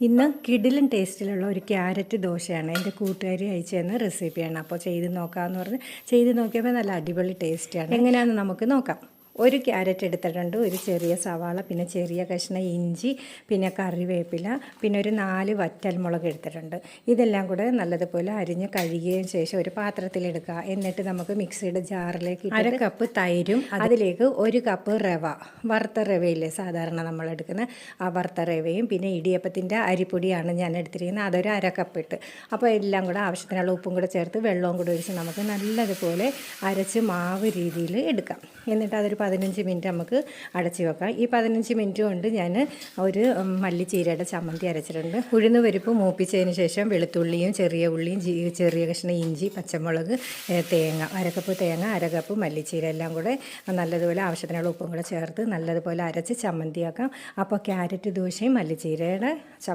ഇന്ന് കിടിലും ടേസ്റ്റിലുള്ള ഒരു ക്യാരറ്റ് ദോശയാണ് എന്റെ കൂട്ടുകാരി അയച്ചു റെസിപ്പിയാണ്. അപ്പോൾ ചെയ്ത് നോക്കാമെന്ന് പറഞ്ഞ് ചെയ്ത് നോക്കിയപ്പോൾ നല്ല അടിപൊളി ടേസ്റ്റിയാണ് എങ്ങനെയാണെന്ന് നമുക്ക് നോക്കാം. ഒരു ക്യാരറ്റ് എടുത്തിട്ടുണ്ട് ഒരു ചെറിയ സവാള പിന്നെ ചെറിയ കഷ്ണം ഇഞ്ചി പിന്നെ കറിവേപ്പില പിന്നെ ഒരു നാല് വറ്റൽ മുളക് എടുത്തിട്ടുണ്ട്. ഇതെല്ലാം കൂടെ നല്ലതുപോലെ അരിഞ്ഞ് കഴുകിയതിന് ശേഷം ഒരു പാത്രത്തിലെടുക്കുക എന്നിട്ട് നമുക്ക് മിക്സിയുടെ ജാറിലേക്ക് അര കപ്പ് തൈരും അതിലേക്ക് ഒരു കപ്പ് റവ വറുത്ത റവയില്ലേ സാധാരണ നമ്മൾ എടുക്കുന്ന ആ വറുത്ത റവയും പിന്നെ ഇടിയപ്പത്തിന്റെ അരിപ്പൊടിയാണ് ഞാൻ എടുത്തിരിക്കുന്നത്. അതൊരു അര കപ്പ് ഇട്ട്. അപ്പോൾ എല്ലാം കൂടെ ആവശ്യത്തിനുള്ള ഉപ്പും കൂടെ ചേർത്ത് വെള്ളവും കൂടെ ഒഴിച്ച് നമുക്ക് നല്ലതുപോലെ അരച്ച് മാവ് രീതിയിൽ എടുക്കാം. എന്നിട്ട് അതൊരു പതിനഞ്ച് മിനിറ്റ് നമുക്ക് അടച്ച് വെക്കാം. ഈ പതിനഞ്ച് മിനിറ്റ് കൊണ്ട് ഞാൻ ഒരു മല്ലിച്ചീരയുടെ ചമ്മന്തി അരച്ചിട്ടുണ്ട്. ഉഴുന്ന് പരിപ്പ് മൂപ്പിച്ചതിന് ശേഷം വെളുത്തുള്ളിയും ചെറിയ ഉള്ളിയും ചെറിയ കഷ്ണ ഇഞ്ചി പച്ചമുളക് തേങ്ങ അരക്കപ്പ് തേങ്ങ അരക്കപ്പ് മല്ലിച്ചീര എല്ലാം കൂടെ നല്ലതുപോലെ ആവശ്യത്തിനുള്ള ഉപ്പും കൂടെ ചേർത്ത് നല്ലതുപോലെ അരച്ച് ചമ്മന്തിയാക്കാം. അപ്പോൾ ക്യാരറ്റ് ദോശയും മല്ലിച്ചീരയുടെ